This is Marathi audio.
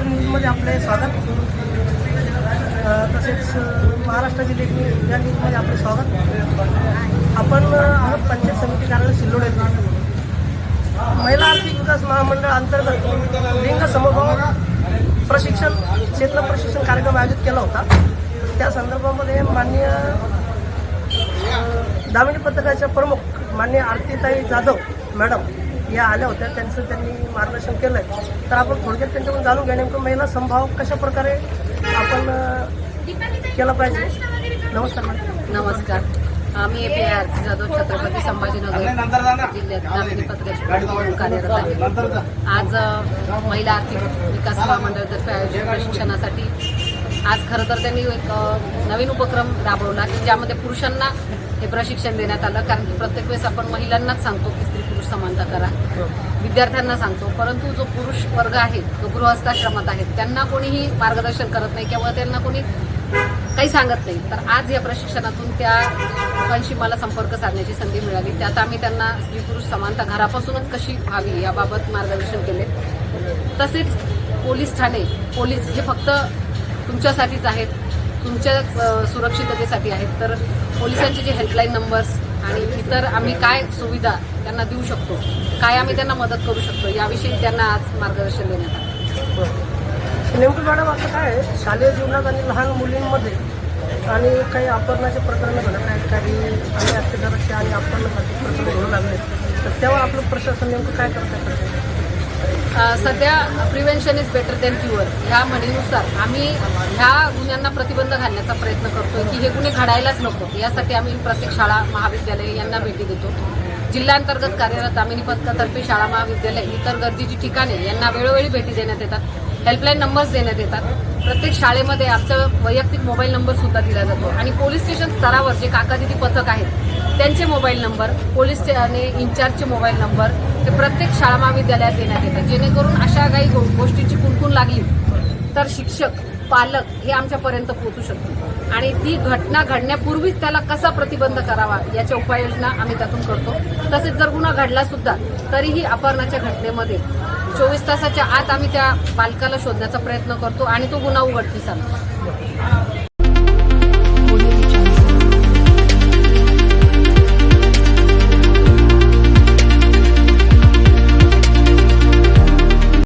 न्यूजमध्ये आपले स्वागत. तसेच महाराष्ट्राची लेखणी या न्यूजमध्ये आपले स्वागत. आपण आहोत पंचायत समिती कार्यालय सिल्लोड येथे महिला आर्थिक विकास महामंडळ अंतर्गत लिंग समभाव प्रशिक्षण क्षेत्र प्रशिक्षण कार्यक्रम आयोजित केला होता. त्या संदर्भामध्ये मान्य दामिनी पथकाच्या प्रमुख मान्य आरतीताई जाधव मॅडम या आल्या होत्या त्यांचं त्यांनी मार्गदर्शन केलं आहे तर आपण थोडक्यात त्यांच्याकडून जाणून घ्या नेमकं महिला समभाव कशा प्रकारे आपण केला पाहिजे. नमस्कार मॅडम नमस्कार. आम्ही ए पी आरती जाधव छत्रपती संभाजीनगर जिल्ह्यात म्हणून कार्यरत आहे. आज महिला आर्थिक विकास महामंडळातर्फे आयोजित प्रशिक्षणासाठी आज खरं तर त्यांनी एक नवीन उपक्रम राबवला की ज्यामध्ये पुरुषांना हे प्रशिक्षण देण्यात आलं. कारण की प्रत्येक वेळेस आपण महिलांनाच सांगतो की पुरुष समानता करा. विद्यार्थ्यांना सांगतो परंतु जो पुरुष वर्ग आहे जो गृहस्थाश्रमात आहे त्यांना कोणीही मार्गदर्शन करत नाही किंवा त्यांना कोणी काही सांगत नाही. तर आज या प्रशिक्षणातून त्या लोकांशी मला संपर्क साधण्याची संधी मिळाली. त्यात आम्ही त्यांना स्त्री पुरुष समानता घरापासूनच कशी व्हावी याबाबत मार्गदर्शन केले. तसेच पोलीस ठाणे पोलीस हे फक्त तुमच्यासाठीच आहेत तुमच्या सुरक्षिततेसाठी आहेत. तर पोलिसांचे जे हेल्पलाईन नंबर्स आणि इतर आम्ही काय सुविधा त्यांना देऊ शकतो काय आम्ही त्यांना मदत करू शकतो याविषयी त्यांना आज मार्गदर्शन देण्यात आलं. नेमकं मॅडम आता काय शालेय जीवनात आणि लहान मुलींमध्ये आणि काही अपहरणाचे प्रकरण घडत आहेत काही आणि अत्याचाराचे आणि अपहरणासाठी प्रकरण घडू लागले तर तेव्हा आपलं प्रशासन नेमकं काय करत आहे सध्या prevention is better than cure ह्या म्हणीनुसार आम्ही ह्या गुन्ह्यांना प्रतिबंध घालण्याचा प्रयत्न करतोय की हे गुन्हे घडायलाच नको. यासाठी आम्ही प्रत्येक शाळा महाविद्यालय यांना भेटी देतो. जिल्हांतर्गत कार्यरत आम्ही पथकातर्फे शाळा महाविद्यालय इतर गर्दीची ठिकाणे यांना वेळोवेळी भेटी देण्यात येतात. हेल्पलाईन नंबर्स देण्यात येतात. प्रत्येक शाळेमध्ये आमचा वैयक्तिक मोबाईल नंबर सुद्धा दिला जातो. आणि पोलीस स्टेशन स्तरावर जे काका दिदी पथक आहेत त्यांचे मोबाईल नंबर पोलीस आणि इन्चार्जचे मोबाईल नंबर हे प्रत्येक शाळा महाविद्यालयात देण्यात येतात. जेणेकरून अशा काही गो- कुणकुण लागली तर शिक्षक पालक हे आमच्यापर्यंत पोहोचू शकतो आणि ती घटना घडण्यापूर्वीच त्याला कसा प्रतिबंध करावा याच्या उपाययोजना आम्ही त्यातून करतो. तसेच जर गुन्हा घडला सुद्धा तरीही अपहरणाच्या घटनेमध्ये चोवीस तासाच्या आत आम्ही त्या बालकाला शोधण्याचा प्रयत्न करतो आणि तो गुन्हा उघडकीस आणतो.